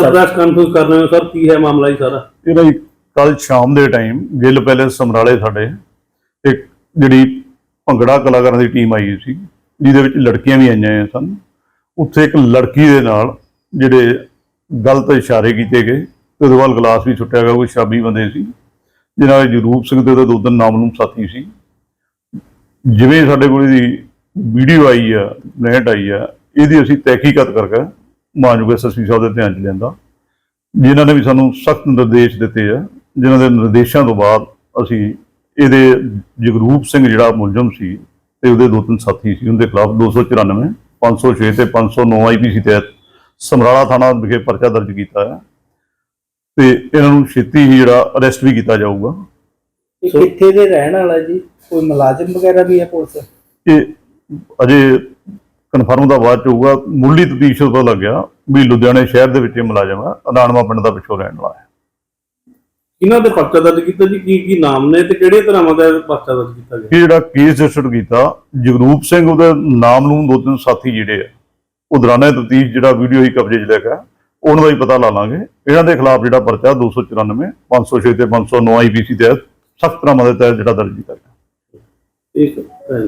Sir press conference ਕਰ ਰਹੇ ਹੋ ਸਰ। ਕੀ ਹੈ ਮਾਮਲਾ ਜੀ ਸਾਰਾ? ਇਹਦਾ ਕੱਲ ਸ਼ਾਮ ਦੇ ਟਾਈਮ ਗਿੱਲ ਪੈਲੇਸ ਸਮਰਾਲੇ ਸਾਡੇ ਇੱਕ ਜਿਹੜੀ ਭੰਗੜਾ ਕਲਾਕਾਰਾਂ ਦੀ ਟੀਮ ਆਈ ਸੀ ਜਿਹਦੇ ਵਿੱਚ ਲੜਕੀਆਂ ਵੀ ਆਈਆਂ ਸਨ। ਉੱਥੇ ਇੱਕ ਲੜਕੀ ਦੇ ਨਾਲ ਜਿਹੜੇ ਗਲਤ ਇਸ਼ਾਰੇ ਕੀਤੇ ਗਏ ਤੇ ਉਹਦੇ ਵੱਲ ਗਲਾਸ ਵੀ ਸੁੱਟਿਆ ਗਿਆ ਕੋਈ ਸ਼ਾਬੀ ਬੰਦੇ ਸੀ। ਜਿਨ੍ਹਾਂ ਵਿੱਚ ਜਰੂਪ ਸਿੰਘ ਤੇ ਉਹਦੇ ਦੋ ਤਿੰਨ ਨਾਮਲੂਮ ਸਾਥੀ ਸੀ। ਜਿਵੇਂ ਸਾਡੇ ਕੋਲ ਇਹਦੀ ਵੀਡੀਓ ਆਈ ਆ ਨੈਟ ਆਈ ਆ ਇਹਦੀ ਅਸੀਂ ਤਹਿਕੀਕਤ ਕਰਕੇ ਮਾਨਯੋਗ ਐਸਐਸਪੀ ਸਾਹਿਬ ਦੇ ਧਿਆਨ ਚ ਲਿਆਂਦਾ ਜਿਨ੍ਹਾਂ ਨੇ ਵੀ ਸਾਨੂੰ ਸਖਤ ਨਿਰਦੇਸ਼ ਦਿੱਤੇ ਆ ਜਿਨ੍ਹਾਂ ਦੇ ਨਿਰਦੇਸ਼ਾਂ ਤੋਂ ਬਾਅਦ ਅਸੀਂ ਇਹਦੇ ਜਗਰੂਪ ਸਿੰਘ ਜਿਹੜਾ ਮੁਲਜ਼ਮ ਸੀ ਤੇ ਉਹਦੇ ਦੋ ਤਿੰਨ ਸਾਥੀ ਸੀ ਉਹਦੇ ਖਿਲਾਫ 294 506 ਤੇ 509 ਆਈਪੀਸੀ ਤਹਿਤ ਸਮਰਾਲਾ ਥਾਣਾ ਵਿਖੇ ਪਰਚਾ ਦਰਜ ਕੀਤਾ ਹੈ ਤੇ ਇਹਨਾਂ ਨੂੰ ਛੇਤੀ ਹੀ ਜਿਹੜਾ ਅਰੈਸਟ ਵੀ ਕੀਤਾ ਜਾਊਗਾ। ਇਹ ਕਿੱਥੇ ਦੇ ਰਹਿਣ ਵਾਲਾ ਜੀ? ਕੋਈ ਮੁਲਾਜ਼ਮ ਵਗੈਰਾ ਵੀ ਹੈ ਪੁਲਿਸ? ਇਹ ਅਜੇ ਕਨਫਰਮ ਦਾ ਬਾਅਦ ਚ ਹੋਊਗਾ ਮੁੱਢਲੀ ਤਫਤੀਸ਼ ਤੋਂ ਪਤਾ ਲੱਗਿਆ ਵੀ ਲੁਧਿਆਣੇ ਸ਼ਹਿਰ ਦੇ ਵਿੱਚ ਇਹ ਮੁਲਾਜ਼ਮ ਹੈ ਅਦਾਨਵਾ ਪਿੰਡ ਦਾ ਪਿੱਛੋਂ ਰਹਿਣ ਵਾਲਾ ਹੈ। ਇਹਨਾਂ ਦੇ ਪਰਚਾ ਦਰਜ ਕੀਤਾ ਜੀ? ਕੀ ਕੀ ਨਾਮ ਨੇ ਤੇ ਕਿਹੜੇ ਤਰ੍ਹਾਂ ਦਾ ਪਰਚਾ ਦਰਜ ਕੀਤਾ ਗਿਆ? ਇਹ ਜਿਹੜਾ ਕੇਸ ਰਜਿਸਟਰ ਕੀਤਾ ਜਗਰੂਪ ਸਿੰਘ ਉਹਦੇ ਨਾਮ ਨੂੰ ਦੋ ਤਿੰਨ ਸਾਥੀ ਜਿਹੜੇ ਆ ਉਹ ਦੌਰਾਨੇ ਤਫਤੀਸ਼ ਜਿਹੜਾ ਵੀਡੀਓ ਹੀ ਕਬਜ਼ੇ 'ਚ ਲੈ ਗਿਆ ਉਹਨਾਂ ਦਾ ਹੀ ਪਤਾ ਲਾ ਲਾਂਗੇ। ਇਹਨਾਂ ਦੇ ਖਿਲਾਫ ਜਿਹੜਾ ਪਰਚਾ 294 506 ਤੇ 509 ਆਈਪੀਸੀ ਤਹਿਤ ਸਖਤ ਤਰ੍ਹਾਂ ਦੇ ਤਹਿਤ ਜਿਹੜਾ ਦਰਜ ਕੀਤਾ ਗਿਆ। ਠੀਕ ਹੈ